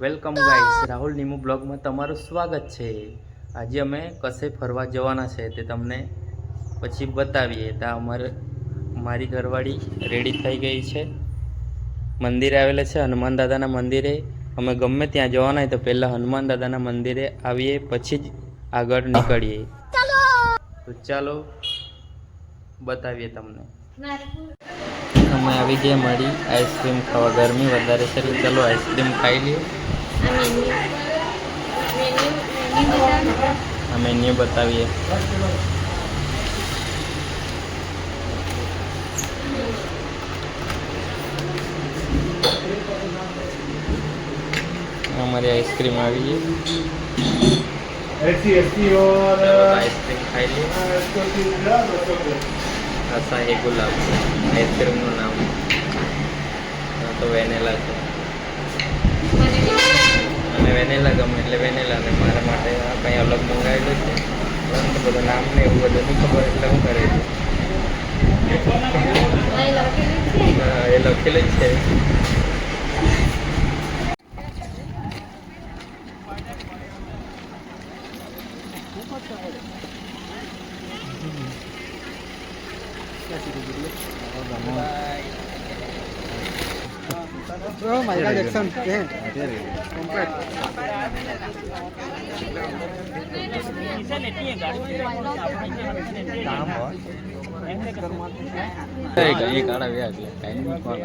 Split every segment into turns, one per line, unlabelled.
Welcome guys Rahul નીમુ બ્લોગમાં તમારું સ્વાગત છે. આજે અમે કશે ફરવા જવાના છે તે તમને પછી બતાવીએ. તો અમારે મારી ઘરવાળી રેડી થઈ ગઈ છે. મંદિરે આવેલા છે હનુમાન દાદાના મંદિરે. અમે ગમે ત્યાં જવાના હોય તો પહેલાં હનુમાન દાદાના મંદિરે આવીએ પછી જ આગળ નીકળીએ. તો ચાલો બતાવીએ તમને. અમે આવી ગયા મળી આઈસ્ક્રીમ ખાવા. ગરમી વધારે છે ચાલો આઈસ્ક્રીમ ખાઈ લઈએ. મેન્યુ બતાવીએ અમારી આઈસ્ક્રીમ આવી ગઈ
ऐसी ऐसी और
ચલો તો આઈસ્ક્રીમ ખાઈ લઈએ
इसको तीसरा दो सौ
આશા હે ગુલાબ આઈસ્ક્રીમનું નામ હા તો વેનેલા છે અને વેનેલા ગમે એટલે વેનેલા ને મારા માટે કંઈ અલગ મંગાવેલું છે. પરંતુ બધું નામ ને એવું બધું નહીં ખબર એટલે હું કરે છે. એ લખેલું જ છે.
Oh, Michael Jackson. Yeah. Complete.
એક આડા વ્યા એટલે કાંઈ નહીં કોણ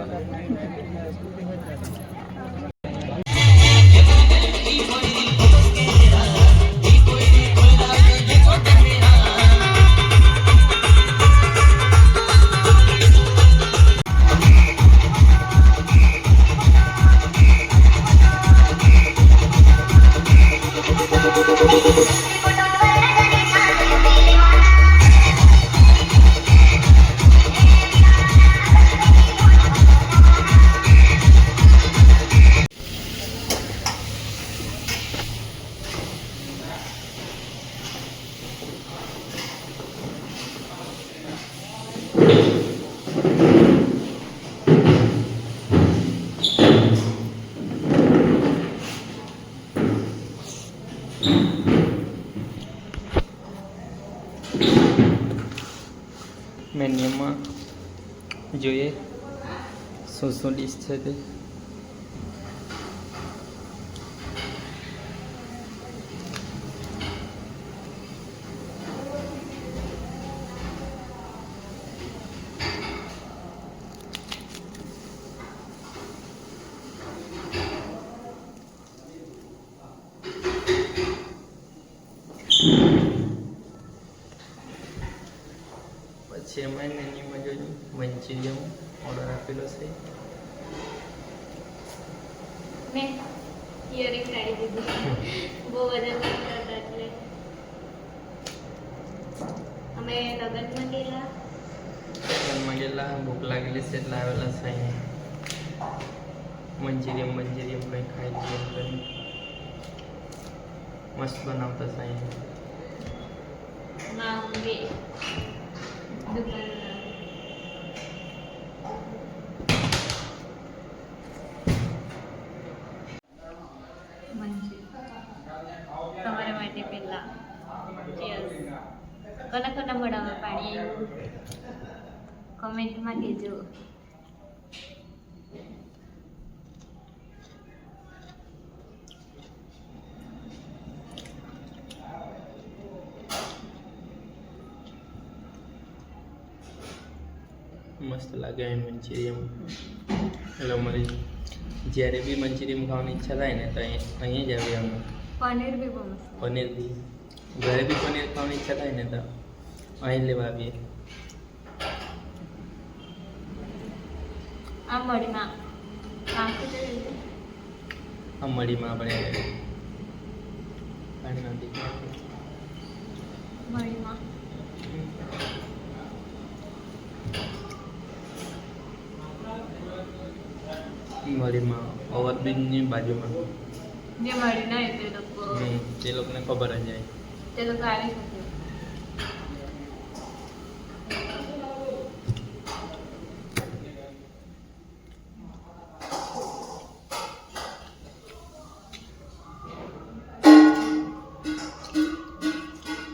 મેન્યુમાં જોઈએ શું શું ડીશ છે તે. પછી એમાં જોયું મંચુરિયમ ઓર્ડર આપેલો છે.
મેં ઇયરિંગ કાઢી દીધી. બહુ બધા કરતા હતા એટલે. અમે લગ્નમાં ગયેલા.
લગ્નમાં ગયેલા ભૂખ લાગેલી છે એટલે આવેલા છે અહીંયા મંચુરિયમ મંચુરિયમ કંઈ ખાઈ લઈએ મસ્ત બનાવતા છે અહીંયા
તમારા માટે પહેલા. ચીયર્સ કોના કોના મોઢામાં પાણી કોમેન્ટમાં કહેજો.
મસ્ત લાગે એ મંચુરિયમ એટલે અમારી જ્યારે બી મંચુરિયમ ખાવાની ઈચ્છા થાય ને તો અહીં અહીં જ આવીએ અમે.
પનીર બી
પનીર બી. ઘરે બી પનીર ખાવાની ઈચ્છા થાય ને તો અહીં લેવા આવીએ.
આ મળીમાં
આ મળીમાં આપણે પાણી નથી
મળીમાં
વળીમાં ઓવરબ્રિજની બાજુમાં
જે મળી ના તે લોકો
તે લોકોને ખબર જ જાય
તે લોકો આવી શકે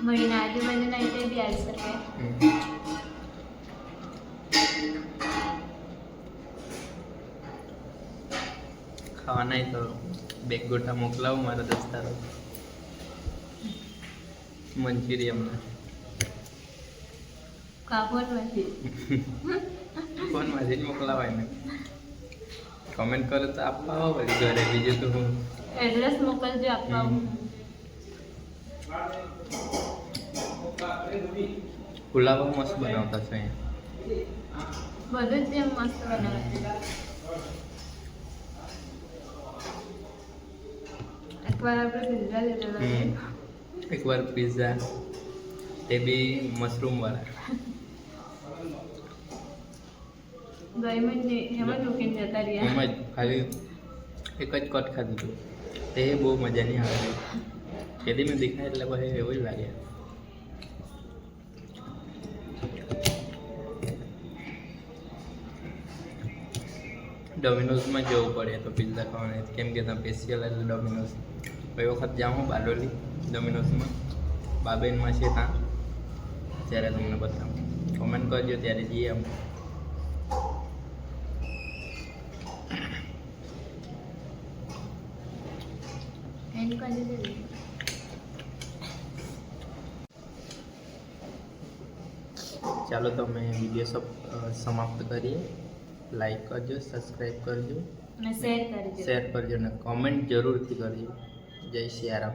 મળીને આજુબાજુના એટલે બી આવી શકે
ખાવાના તો બે ગોટા મોકલાવો મારા દસ્તારો. મંચુરિયમના ફોનમાંથી જ મોકલાવાય ને. કમેન્ટ કરો તો આપવા આવો વળી ઘરે બીજું તો હું.
એડ્રેસ મોકલજો આપવા.
પુલાવ મસ્ત બનાવતા છે અહીંયા.
બધું જ મસ્ત બનાવે. એકવાર આપણે પિઝા લીધેલા છે.
એકવાર પિઝા તે બી મશરૂમ વાળા.
ગઈ મહિને એમાં જ મૂકીને જતા રહ્યા.
એમ જ ખાલી એક જ કટ ખાધું હતું તે બહુ મજા નહીં આવે તેથી મેં દેખાય એટલે પછી એવું જ લાગે. ડોમિનોઝમાં જવું પડે તો પિઝા ખાવાને કેમ કે ત્યાં સ્પેશિયલ એટલે ડોમિનોઝ કોઈ વખત જાઉં હું બારડોલી ડોમિનોઝમાં બાબેનમાં છે ત્યાં ત્યારે તમને બતાવું કમેન્ટ કરજો ત્યારે જઈએ અમે
એન્ડ કરી દે
ચાલો તો અમે વીડિયો સપ અ, સમાપ્ત કરીએ લાઈક કરજો સબસ્ક્રાઈબ કરજો.
અને શેર કરજો.
શેર કરજો અને કોમેન્ટ જરૂરથી કરજો. જય સિયારામ